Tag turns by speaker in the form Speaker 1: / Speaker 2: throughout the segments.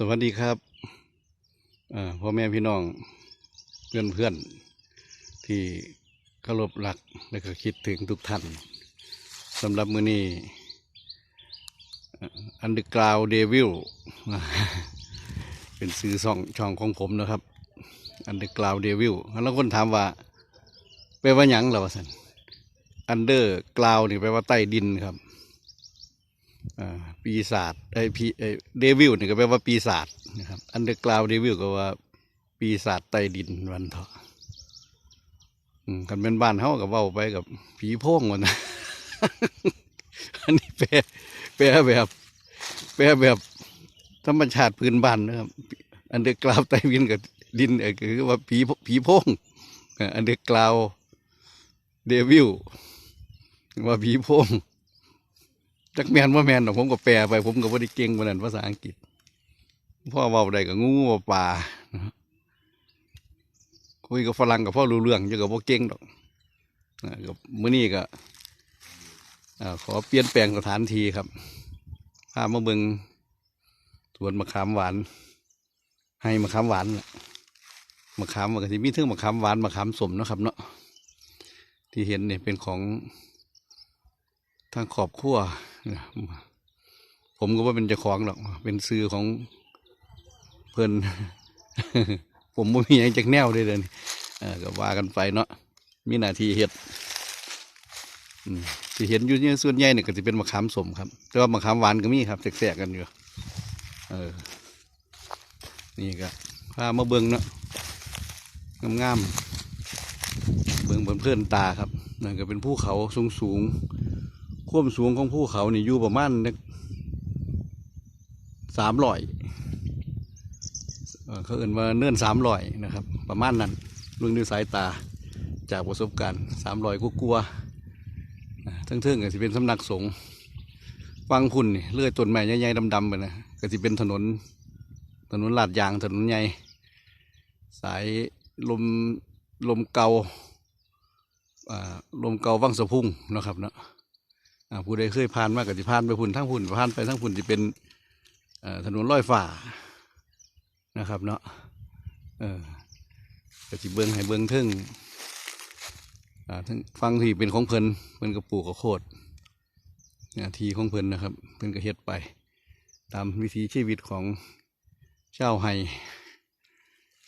Speaker 1: สวัสดีครับพ่อแม่พี่น้องเพื่อนเพื่อนๆที่เคารพรักและก็คิดถึงทุกท่านสำหรับมือนี้อันเดอร์กราวเดวิลเป็นซื้อช่องช่องของผมนะครับ อันเดอร์กราวเดวิลแล้วคนถามว่าแปลว่าหยังเหรอวะสันอันเดอร์กราวนี่แปลว่าใต้ดินครับ ปีศาจไอพีไอเดวิลนี่ก็แปลว่าปีศาจนะครับอันเดอร์กราวเดวิลก็ว่าปีศาจใต้ดินวันเถาะกันเป็นบ้านเฮากับเว้าไปกับผีโพงวันนะอันนี้แปลแปลแบบแปลแบบธรรมชาติพื้นบ้านนะครับ อันเดอร์กราวใต้ดินกับดินเออคือว่าผีผีโพงอันเดอร์กราวเดวิลว่าผีโพง จักแมนว่าแมนหรอกผมก็แปลไป ผมก็บ่ได้เก่งปานนั้นภาษาอังกฤษพ่อเว้าได้ก็งูว่าปลานะฮะคุยกับฝรั่งกับพ่อรู้เรื่องอยู่กับบ่เก่งดอกกับมื้อนี้ก็ขอเปลี่ยนแปลงสถานที่ครับพามาเบิงสวนมะขามหวาน ให้มะขามหวานมะขามมันก็สิมีทั้งมะขามหวานมะขามสมนะครับ เนาะที่เห็นเนี่ยเป็นของทางขอบขั้ว ผมก็ว่าเป็นเจ้าของหรอก เป็นซื้อของเพิ่นผมไม่มีอย่างจากแนวเลยเลยเออก็ว่ากันไปเนาะมีหน้าที่เฮ็ดที่เห็นอยู่เนี่ยส่วนใหญ่เนี่ยก็จะเป็นมะขามสมครับ แต่ว่ามะขามหวานก็มีครับแสกๆกันอยู่เออนี่ก็พามาเบิ่งเนาะงามๆเบิ่งบนเพื่อนตาครับนั่นก็เป็นภูเขาสูงๆ ความสูงของภูเขานี่อยู่ประมาณสามร้อยเขาเอ่นว่าเนื่อนสามร้อยนะครับ ประมาณนั้นเรื่องด้วยสายตาจากประสบการณ์สามร้อยกลัวๆอ่าทั้งเทิงก็สิเป็นสำนักสงฆ์ฟังคุณนี่เลื่อยต้นไม้ใหญ่ๆดำๆไปนะก็สิเป็นถนน ถนนลาดยางถนนใหญ่สายลมลมเกาอ่าลมเกาวังสะพุ่งนะครับเนาะ ผู้ใดเคยผ่านมาก็สิผ่านไปพุ่นทั้งพุ่นผ่านไปทั้งพุ่นจะเป็นถนนลอยฟ้านะครับเนาะเออก็สิเบิ้งให้เบิ้งทึ่งอ่าทั้งฟังที่เป็นของเพลินเพิ่นก็ปลูกก็โคตรนาทีของเพลินนะครับเพิ่นก็เฮ็ดไป ตามวิถีชีวิตของชาวไฮ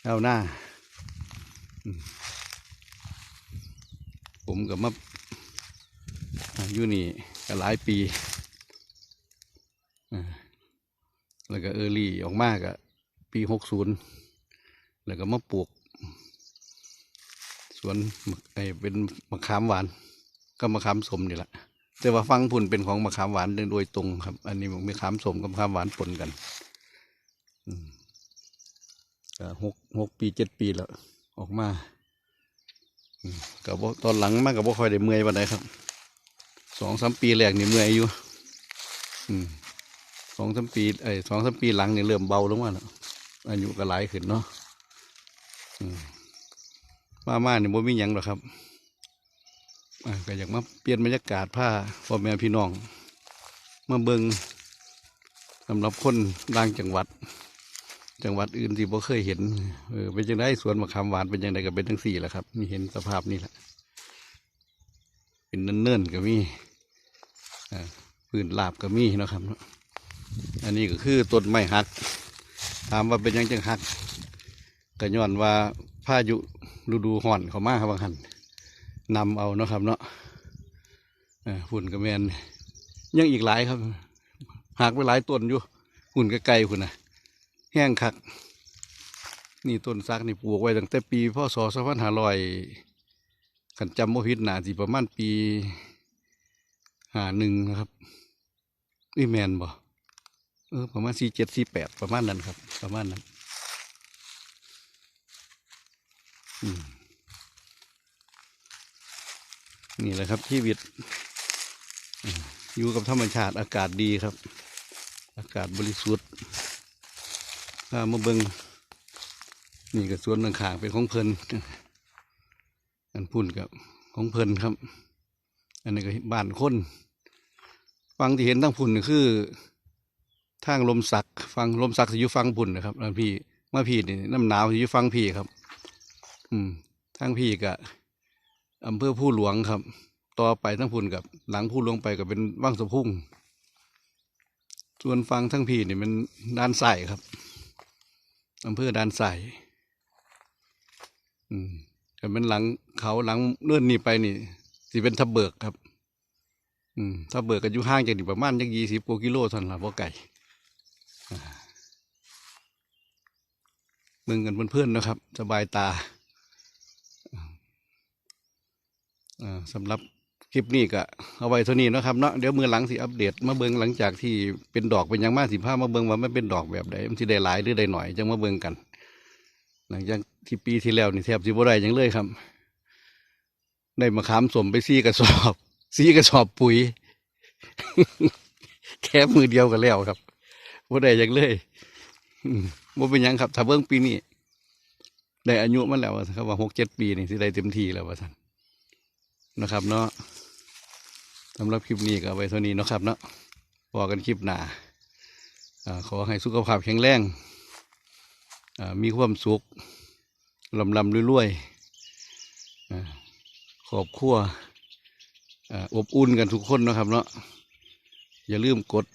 Speaker 1: ชาหน้า ผมกับมา อยู่นี่ก็หลายปีแล้วก็เออรี่ออกมากะปีหกศูนย์แล้วก็มาปลูก สวนไอเป็นมะขามหวาน ก็มะขามสมนี่แหละแต่ว่าฟังพุ่นเป็นของมะขามหวานโดยตรงครับ อันนี้มะขามสมกับมะขามหวานปนกันหกหกปีเจ็ดปีแล้ว ออกมากับตอนหลังมากกับบ่คอยได้เมื่อยวันใดครับ สองสามปีแรกนี่เมื่อยอยู่สองสามปีไอ้สองสามปีหลังนี่เริ่มเบาลงมาแล้วอายุก็หลายขึ้นเนาะมามาเนี่ยบ่มีหยังหรอกครับอ่าก็อยากมาเปลี่ยนบรรยากาศผ้าพ่อแม่พี่น้อง มาเบิงสำหรับคนต่างจังหวัด จังหวัดอื่นที่บ่เคยเห็นเออเป็นจังไดสวนมะขามหวานเป็นจังไดก็เป็นทั้งสี่แหละครับนี่เห็นสภาพนี่แหละเป็นเนิ่นๆก็มีอ่า พื้นลาบก็มีนะครับเนาะอันนี้ก็คือต้นไม้หัก ถามว่าเป็นยังจังหักก็ย้อนว่าพายุฤดูห่อนเขามาครับบางหันนำเอาเนาะครับเนาะฝุ่นกระแมนยังอีกหลายครับหักไปหลายต้นอยู่หุ่นก็ไกลคุณนะแห้งคัก นี่ต้นซักนี่ปลูกไว้ตั้งแต่ปีพศสองพันห้าร้อยขันจำว่าพิษนาสิประมาณปี หาหนึ่งนะครับนี่แมนบ่เออประมาณสี่เจ็ดสี่แปดประมาณนั้นครับ ประมาณนั้นนี่แหละครับชีวิต อยู่กับธรรมชาติอากาศดีครับ อากาศบริสุทธิ์ถ้ามาเบิงนี่ก็สวนต่างๆเป็นของเพลินอันพุ่นกับของเพลินครับ อันนี้ก็บ้านคนฟังที่เห็นทั้งพุ่นคือทางลมสักฟังลมสักสิยู่ฟังพุ่นนะครับทางพี่มาพี่นี่น้ำหนาวสิยู่ฟังพี่ครับ อืมทางพี่ก็อำเภอผู้หลวงครับ ต่อไปทั้งพุ่นกับ หลังผู้หลวงไปก็เป็นว่างสะพุ่ง ส่วนฟังทั้งพี่นี่มันด้านใส่ครับอำเภอด้านใส่อืมก็เป็นหลังเขาหลังเลื่อนนี่ไปนี่ สิเป็นทับเบิกครับ อืมทับเบิกก็อยู่ห่างจากนี่ประมาณจักยี่สิบกว่ากิโลท่านั้นละบ่ไก่เมืองกันเพื่อนๆนะครับ สบายตาอ่าสำหรับคลิปนี้ก็เอาไว้เท่านี้นะครับเนาะเดี๋ยวมือหลังสิอัปเดตมาเบิงหลังจากที่เป็นดอกเป็นยังมากสิผ้ามาเบิงว่ามันเป็นดอกแบบใดมันสิได้หลายหรือได้หน่อยจังมาเบิงกัน หลังจากที่ปีที่แล้วนี่แทบสิบ่ได้ยังเลยครับ ได้มาขามสมไปซี่กระสอบ ซี่กระสอบปุ๋ย แค่มือเดียวกันแล้วครับบ่ได้ยังเลยอืมบ่เป็นยังครับถ้าเบิ่งปีนี้ได้อายุมันแล้วว่าซั่นครับว่าหกเจ็ดปีนี่สิได้เต็มที่แล้วว่าท่านนะครับ เนาะสำหรับคลิปนี้ก็ไว้เท่านี้นะครับ เนาะพอกันคลิปหน้าอขอให้สุขภาพแข็งแรงมีความสุขลำลำรวยๆ ครอบครัวอ่าอบอุ่นกันทุกคนนะครับเนาะอย่าลืมกด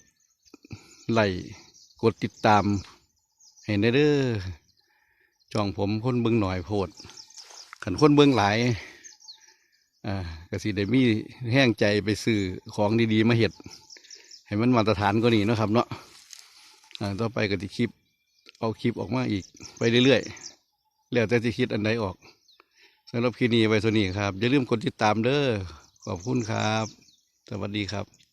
Speaker 1: ไลค์กดติดตาม ให้ได้เด้อจองผมคนเบิ่งหน่อยโพดขันคนเบิ่งหลายอ่ากสิได้มีแห้งใจไปซื้อของดีๆ มาเห็ด ให้มันมาตรฐานก็นี่นะครับเนาะอ่าต่อไปก็จะคลิป เอาคลิปออกมาอีกไปเรื่อยๆแล้วแต่จะคิดอันใดออก สำหรับคลิปนี้ไว้เท่านี้ครับ อย่าลืมกดติดตามเด้อขอบคุณครับ สวัสดีครับ